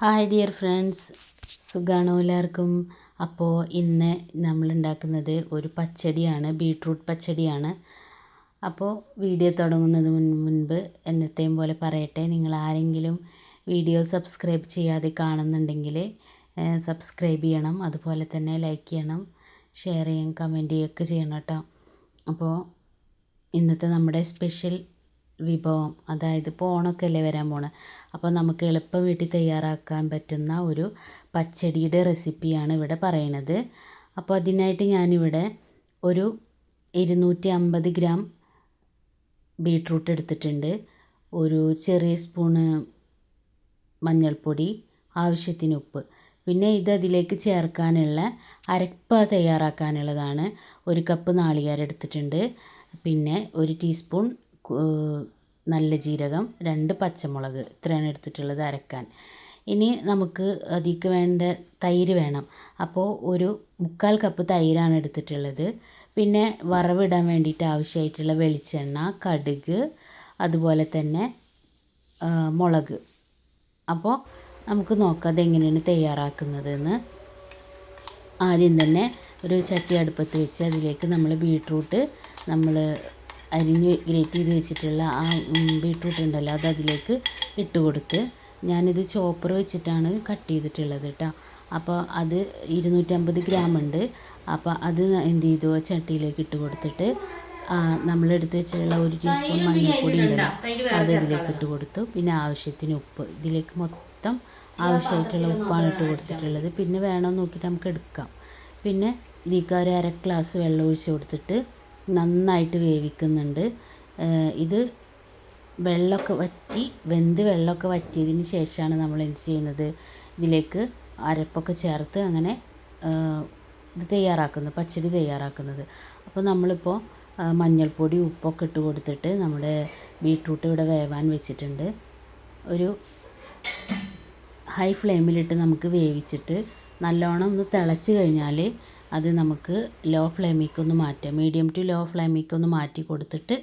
Hi dear friends. സുഖാണോ എല്ലാവർക്കും? അപ്പോൾ ഇന്ന് നമ്മൾ ഉണ്ടാക്കുന്നത് ഒരു പച്ചടിയാണ് ബീട്രൂട്ട് പച്ചടിയാണ്. അപ്പോൾ വീഡിയോ തുടങ്ങുന്നത് മുൻ- മുൻപ് എന്നത്തെയും പോലെ പറയട്ടെ. നിങ്ങൾ ആരെങ്കിലും വീഡിയോ സബ്സ്ക്രൈബ് ചെയ്യാതെ കാണുന്നുണ്ടെങ്കിൽ സബ്സ്ക്രൈബ് ചെയ്യണം. അതുപോലെ തന്നെ ലൈക്ക് ചെയ്യണം ഷെയർ ചെയ്യും കമന്റ് ചെയ്യുകയൊക്കെ ചെയ്യണം കേട്ടോ. അപ്പോൾ ഇന്നത്തെ നമ്മുടെ സ്പെഷ്യൽ വിഭവം. അതായത് ഇപ്പോൾ ഓണമൊക്കെ അല്ലേ വരാൻ പോണത് അപ്പോൾ നമുക്ക് എളുപ്പം വീട്ടിൽ തയ്യാറാക്കാൻ പറ്റുന്ന ഒരു പച്ചടിയുടെ റെസിപ്പിയാണ് ഇവിടെ പറയണത്. അപ്പോൾ അതിനായിട്ട് ഞാനിവിടെ ഒരു ഇരുന്നൂറ്റി അമ്പത് ഗ്രാം ബീട്രൂട്ട് എടുത്തിട്ടുണ്ട്. ഒരു ചെറിയ സ്പൂണ് മഞ്ഞൾപ്പൊടി ആവശ്യത്തിന് ഉപ്പ്. പിന്നെ ഇത് അതിലേക്ക് ചേർക്കാനുള്ള അരപ്പ തയ്യാറാക്കാനുള്ളതാണ്. ഒരു കപ്പ് നാളികേരം എടുത്തിട്ടുണ്ട്. പിന്നെ ഒരു ടീസ്പൂൺ നല്ല ജീരകം രണ്ട് പച്ചമുളക് ഇത്രയാണ് എടുത്തിട്ടുള്ളത് അരക്കാൻ. ഇനി നമുക്ക് അതിക്ക് വേണ്ട തൈര് വേണം. അപ്പോൾ ഒരു മുക്കാൽ കപ്പ് തൈരാണ് എടുത്തിട്ടുള്ളത്. പിന്നെ വറവിടാൻ വേണ്ടിയിട്ട് ആവശ്യമായിട്ടുള്ള വെളിച്ചെണ്ണ കടുക് അതുപോലെ തന്നെ മുളക്. അപ്പോൾ നമുക്ക് നോക്കാം അതെങ്ങനെയാണ് തയ്യാറാക്കുന്നതെന്ന്. ആദ്യം തന്നെ ഒരു ചട്ടി അടുപ്പത്ത് വെച്ച് അതിലേക്ക് നമ്മൾ ബീട്രൂട്ട് നമ്മൾ അരിഞ്ഞ് ഗ്രേറ്റ് ചെയ്ത് വെച്ചിട്ടുള്ള ആ ബീട്രൂട്ട് ഉണ്ടല്ലോ അത് അതിലേക്ക് ഇട്ട് കൊടുത്ത് ഞാനിത് ചോപ്പർ വെച്ചിട്ടാണ് കട്ട് ചെയ്തിട്ടുള്ളത് കേട്ടോ. അപ്പോൾ അത് ഇരുന്നൂറ്റമ്പത് ഗ്രാം ഉണ്ട്. അപ്പോൾ അത് എന്ത് ചെയ്തു? ചട്ടിയിലേക്ക് ഇട്ട് കൊടുത്തിട്ട് നമ്മൾ എടുത്ത് വെച്ചിട്ടുള്ള ഒരു ടീസ്പൂൺ മഞ്ഞൾപ്പൊടി ഉണ്ടല്ലോ അത് ഇതിലേക്ക് ഇട്ട് കൊടുത്തു. പിന്നെ ആവശ്യത്തിന് ഉപ്പ്. ഇതിലേക്ക് മൊത്തം ആവശ്യമായിട്ടുള്ള ഉപ്പാണ് ഇട്ട് കൊടുത്തിട്ടുള്ളത്. പിന്നെ വേണമെന്ന് നോക്കിയിട്ട് നമുക്ക് എടുക്കാം. പിന്നെ ഇതിലേക്ക് ഒരു അര ഗ്ലാസ് വെള്ളം ഒഴിച്ച് കൊടുത്തിട്ട് നന്നായിട്ട് വേവിക്കുന്നുണ്ട്. ഇത് വെള്ളമൊക്കെ വറ്റി വെന്ത് വെള്ളമൊക്കെ വറ്റിയതിന് ശേഷമാണ് നമ്മൾ എന്ത് ചെയ്യുന്നത്? ഇതിലേക്ക് അരപ്പൊക്കെ ചേർത്ത് അങ്ങനെ ഇത് തയ്യാറാക്കുന്നത് പച്ചടി തയ്യാറാക്കുന്നത്. അപ്പോൾ നമ്മളിപ്പോൾ മഞ്ഞൾപ്പൊടി ഉപ്പൊക്കെ ഇട്ട് കൊടുത്തിട്ട് നമ്മുടെ ബീട്രൂട്ട് ഇവിടെ വേവാൻ വെച്ചിട്ടുണ്ട്. ഒരു ഹൈ ഫ്ലെയിമിലിട്ട് നമുക്ക് വേവിച്ചിട്ട് നല്ലോണം ഒന്ന് തിളച്ച് കഴിഞ്ഞാൽ അത് നമുക്ക് ലോ ഫ്ലെയിമിലേക്ക് ഒന്ന് മാറ്റാം. മീഡിയം ടു ലോ ഫ്ലെയിമിലേക്ക് ഒന്ന് മാറ്റി കൊടുത്തിട്ട്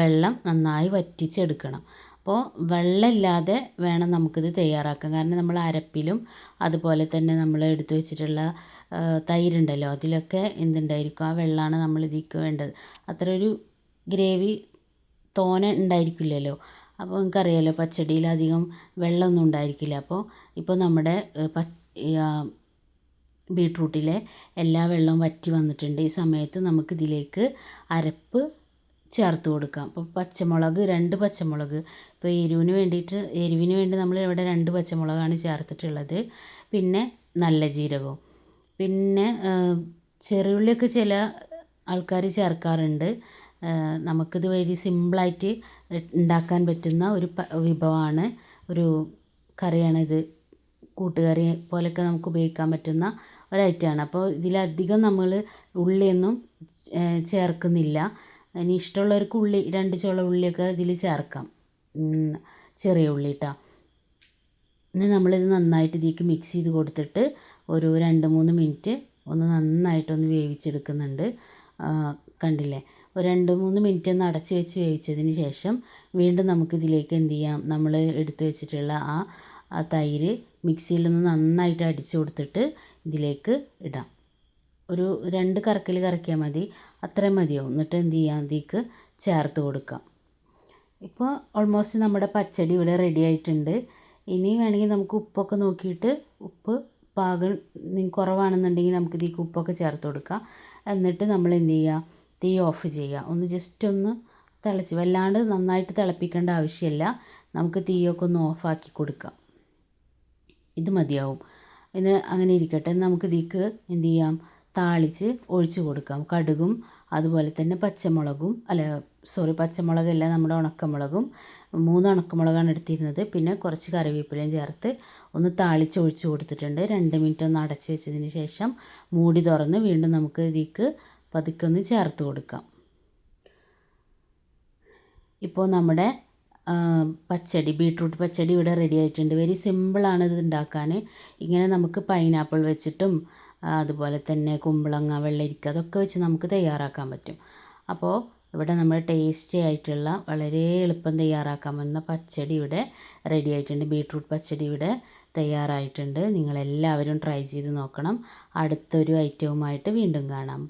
വെള്ളം നന്നായി വറ്റിച്ചെടുക്കണം. അപ്പോൾ വെള്ളമില്ലാതെ വേണം നമുക്കിത് തയ്യാറാക്കാൻ. കാരണം നമ്മൾ അരപ്പിലും അതുപോലെ തന്നെ നമ്മൾ എടുത്തു വെച്ചിട്ടുള്ള തൈരുണ്ടല്ലോ അതിലൊക്കെ എന്തുണ്ടായിരിക്കും? ആ വെള്ളമാണ് നമ്മൾ ഇതിക്ക് വേണ്ടത്. അത്ര ഒരു ഗ്രേവി തോനെ ഉണ്ടായിരിക്കില്ലല്ലോ. അപ്പോൾ നിങ്ങൾക്കറിയാലോ പച്ചടിയിൽ അധികം വെള്ളമൊന്നും ഉണ്ടായിരിക്കില്ല. അപ്പോൾ ഇപ്പോൾ നമ്മുടെ ബീട്രൂട്ടിലെ എല്ലാ വെള്ളവും വറ്റി വന്നിട്ടുണ്ട്. ഈ സമയത്ത് നമുക്ക് ഇതിലേക്ക് അരപ്പ് ചേർത്ത് കൊടുക്കാം. അപ്പോൾ പച്ചമുളക് രണ്ട് പച്ചമുളക്. ഇപ്പോൾ എരിവിന് വേണ്ടിയിട്ട് എരിവിന് വേണ്ടി നമ്മൾ ഇവിടെ രണ്ട് പച്ചമുളകാണ് ചേർത്തിട്ടുള്ളത്. പിന്നെ നല്ല ജീരകവും. പിന്നെ ചെറിയുള്ളിയൊക്കെ ചില ആൾക്കാർ ചേർക്കാറുണ്ട്. നമുക്കിത് വഴി സിമ്പിളായിട്ട് ഉണ്ടാക്കാൻ പറ്റുന്ന ഒരു വിഭവമാണ്. ഒരു കറിയാണിത്. കൂട്ടുകറി പോലെയൊക്കെ നമുക്ക് ഉപയോഗിക്കാൻ പറ്റുന്ന ഒരു ഐറ്റമാണ് അപ്പോൾ ഇതിലധികം നമ്മൾ ഉള്ളിയൊന്നും ചേർക്കുന്നില്ല. ഇനി ഇഷ്ടമുള്ളവർക്ക് ഉള്ളി രണ്ട് ചുള ഉള്ളിയൊക്കെ ഇതിൽ ചേർക്കാം. ചെറിയ ഉള്ളി കേട്ടോ ഇനി നമ്മളിത് നന്നായിട്ട് ഇതിലേക്ക് മിക്സ് ചെയ്ത് കൊടുത്തിട്ട് ഒരു രണ്ട് മൂന്ന് മിനിറ്റ് ഒന്ന് നന്നായിട്ടൊന്ന് വേവിച്ചെടുക്കുന്നുണ്ട്. കണ്ടില്ലേ? ഒരു രണ്ട് മൂന്ന് മിനിറ്റ് ഒന്ന് അടച്ച് വെച്ച് വേവിച്ചതിന് ശേഷം വീണ്ടും നമുക്കിതിലേക്ക് എന്ത് ചെയ്യാം? നമ്മൾ എടുത്തു വെച്ചിട്ടുള്ള ആ ആ തൈര് മിക്സിയിലൊന്ന് നന്നായിട്ട് അടിച്ചു കൊടുത്തിട്ട് ഇതിലേക്ക് ഇടാം. ഒരു രണ്ട് കറക്കൽ കറക്കിയാൽ മതി. അത്രയും മതിയാവും. എന്നിട്ട് എന്ത് ചെയ്യാം? അതിലേക്ക് ചേർത്ത് കൊടുക്കാം. ഇപ്പോൾ ഓൾമോസ്റ്റ് നമ്മുടെ പച്ചടി ഇവിടെ റെഡി ആയിട്ടുണ്ട്. ഇനി വേണമെങ്കിൽ നമുക്ക് ഉപ്പൊക്കെ നോക്കിയിട്ട് ഉപ്പ് പാകം കുറവാണെന്നുണ്ടെങ്കിൽ നമുക്ക് ഇതിലേക്ക് ഉപ്പൊക്കെ ചേർത്ത് കൊടുക്കാം. എന്നിട്ട് നമ്മൾ എന്ത് ചെയ്യുക? തീ ഓഫ് ചെയ്യുക. ഒന്ന് ജസ്റ്റ് ഒന്ന് തിളച്ച് വല്ലാണ്ട് നന്നായിട്ട് തിളപ്പിക്കേണ്ട ആവശ്യമില്ല. നമുക്ക് തീയൊക്കെ ഒന്ന് ഓഫാക്കി കൊടുക്കാം. ഇത് മതിയാവും. ഇനി അങ്ങനെ ഇരിക്കട്ടെ. നമുക്ക് ഇതിക്ക് എന്ത് ചെയ്യാം? താളിച്ച് ഒഴിച്ച് കൊടുക്കാം. കടുകും അതുപോലെ തന്നെ പച്ചമുളകും അല്ല സോറി പച്ചമുളകല്ല നമ്മുടെ ഉണക്കമുളകും. മൂന്ന് ഉണക്കമുളകാണ് എടുത്തിരുന്നത്. പിന്നെ കുറച്ച് കറിവേപ്പിലയും ചേർത്ത് ഒന്ന് താളിച്ച് ഒഴിച്ച് കൊടുത്തിട്ടുണ്ട്. രണ്ട് മിനിറ്റ് ഒന്ന് അടച്ച് വെച്ചതിന് ശേഷം മൂടി തുറന്ന് വീണ്ടും നമുക്ക് ഇതിക്ക് പതുക്കെ ഒന്ന് ചേർത്ത് കൊടുക്കാം. ഇപ്പോൾ നമ്മുടെ പച്ചടി ബീട്രൂട്ട് പച്ചടി ഇവിടെ റെഡി ആയിട്ടുണ്ട്. വെരി സിമ്പിളാണ് ഇത് ഉണ്ടാക്കാൻ. ഇങ്ങനെ നമുക്ക് പൈനാപ്പിൾ വെച്ചിട്ടും അതുപോലെ തന്നെ കുമ്പളങ്ങ വെള്ളരിക്ക അതൊക്കെ വെച്ച് നമുക്ക് തയ്യാറാക്കാൻ പറ്റും. അപ്പോൾ ഇവിടെ നമ്മൾ ടേസ്റ്റി ആയിട്ടുള്ള വളരെ എളുപ്പം തയ്യാറാക്കാൻ പറ്റുന്ന പച്ചടി ഇവിടെ റെഡി ആയിട്ടുണ്ട്. ബീട്രൂട്ട് പച്ചടി ഇവിടെ തയ്യാറായിട്ടുണ്ട്. നിങ്ങളെല്ലാവരും ട്രൈ ചെയ്ത് നോക്കണം. അടുത്തൊരു ഐറ്റവുമായിട്ട് വീണ്ടും കാണാം.